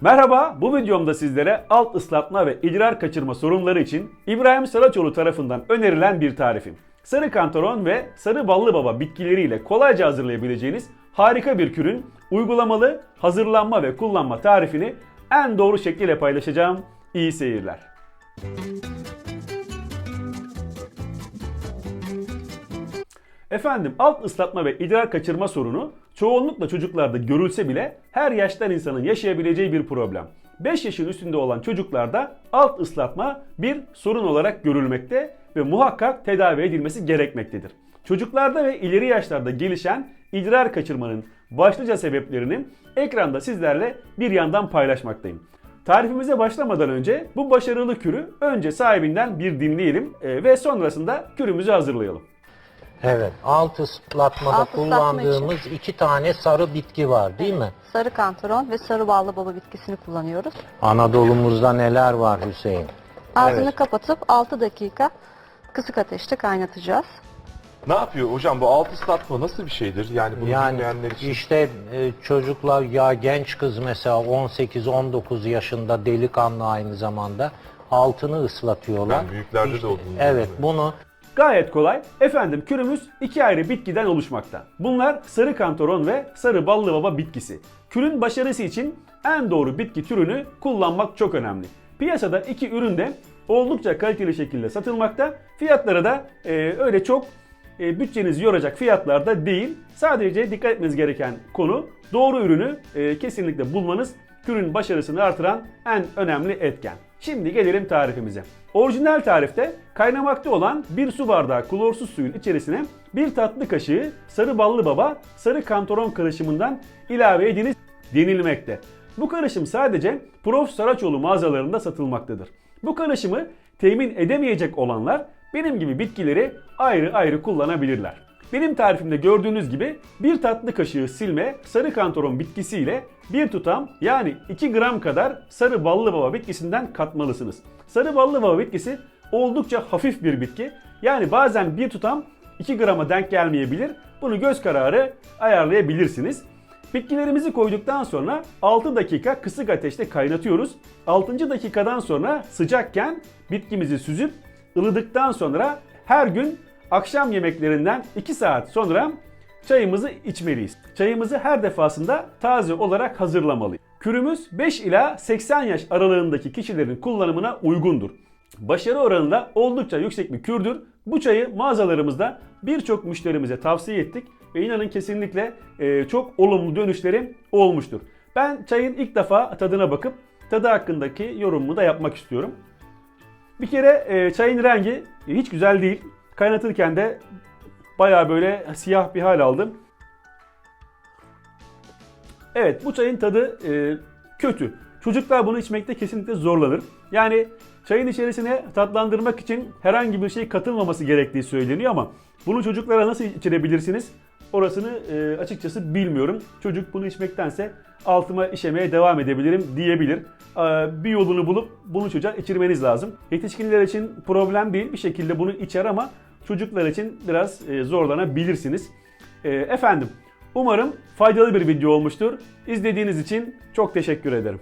Merhaba, bu videomda sizlere alt ıslatma ve idrar kaçırma sorunları için İbrahim Saraçoğlu tarafından önerilen bir tarifim. Sarı kantaron ve sarı ballı baba bitkileriyle kolayca hazırlayabileceğiniz harika bir kürün uygulamalı hazırlanma ve kullanma tarifini en doğru şekliyle paylaşacağım. İyi seyirler. Efendim alt ıslatma ve idrar kaçırma sorunu çoğunlukla çocuklarda görülse bile her yaştan insanın yaşayabileceği bir problem. 5 yaşın üstünde olan çocuklarda alt ıslatma bir sorun olarak görülmekte ve muhakkak tedavi edilmesi gerekmektedir. Çocuklarda ve ileri yaşlarda gelişen idrar kaçırmanın başlıca sebeplerini ekranda sizlerle bir yandan paylaşmaktayım. Tarifimize başlamadan önce bu başarılı kürü önce sahibinden bir dinleyelim e, ve sonrasında kürümüzü hazırlayalım. Evet, alt ıslatmada Alt ıslatma kullandığımız iki tane sarı bitki var değil mi? Sarı kantaron ve sarı ballı baba bitkisini kullanıyoruz. Anadolu'muzda neler var Hüseyin? Ağzını Evet. kapatıp 6 dakika kısık ateşte kaynatacağız. Ne yapıyor hocam bu alt ıslatma nasıl bir şeydir? Yani bunu Yani bilmeyenler için. işte e, çocuklar ya genç kız mesela 18-19 yaşında delikanlı aynı zamanda altını ıslatıyorlar. Ben büyüklerde de olduğunu Evet, biliyorum. bunu Gayet kolay. Efendim kürümüz iki ayrı bitkiden oluşmakta. Bunlar sarı kantaron ve sarı ballı baba bitkisi. Kürün başarısı için en doğru bitki türünü kullanmak çok önemli. Piyasada iki ürün de oldukça kaliteli şekilde satılmakta. Fiyatları da e, öyle çok e, bütçenizi yoracak fiyatlarda değil. Sadece dikkat etmeniz gereken konu doğru ürünü e, kesinlikle bulmanız kürün başarısını artıran en önemli etken. Şimdi gelelim tarifimize. Orijinal tarifte kaynamakta olan bir su bardağı klorsuz suyun içerisine bir tatlı kaşığı sarı ballı baba, sarı kantaron karışımından ilave ediniz denilmekte. Bu karışım sadece Prof. Saraçoğlu mağazalarında satılmaktadır. Bu karışımı temin edemeyecek olanlar benim gibi bitkileri ayrı ayrı kullanabilirler. Benim tarifimde gördüğünüz gibi bir tatlı kaşığı silme sarı kantaron bitkisiyle bir tutam yani 2 gram kadar sarı ballı baba bitkisinden katmalısınız. Sarı ballı baba bitkisi oldukça hafif bir bitki. Yani bazen bir tutam 2 grama denk gelmeyebilir. Bunu göz kararı ayarlayabilirsiniz. Bitkilerimizi koyduktan sonra 6 dakika kısık ateşte kaynatıyoruz. 6. dakikadan sonra sıcakken bitkimizi süzüp ılıdıktan sonra her gün akşam yemeklerinden 2 saat sonra çayımızı içmeliyiz. Çayımızı her defasında taze olarak hazırlamalıyız. Kürümüz 5 ila 80 yaş aralığındaki kişilerin kullanımına uygundur. Başarı oranı da oldukça yüksek bir kürdür. Bu çayı mağazalarımızda birçok müşterimize tavsiye ettik ve inanın kesinlikle e, çok olumlu dönüşlerim olmuştur. Ben çayın ilk defa tadına bakıp tadı hakkındaki yorumumu da yapmak istiyorum. Bir kere e, çayın rengi hiç güzel değil. Kaynatırken de bayağı böyle siyah bir hal aldım. Evet bu çayın tadı e, kötü. Çocuklar bunu içmekte kesinlikle zorlanır. Yani çayın içerisine tatlandırmak için herhangi bir şey katılmaması gerektiği söyleniyor ama bunu çocuklara nasıl içirebilirsiniz? Orasını e, açıkçası bilmiyorum. Çocuk bunu içmektense altıma işemeye devam edebilirim diyebilir. E, bir yolunu bulup bunu çocuğa içirmeniz lazım. Yetişkinler için problem değil bir şekilde bunu içer ama çocuklar için biraz e, zorlanabilirsiniz. E, efendim umarım faydalı bir video olmuştur. İzlediğiniz için çok teşekkür ederim.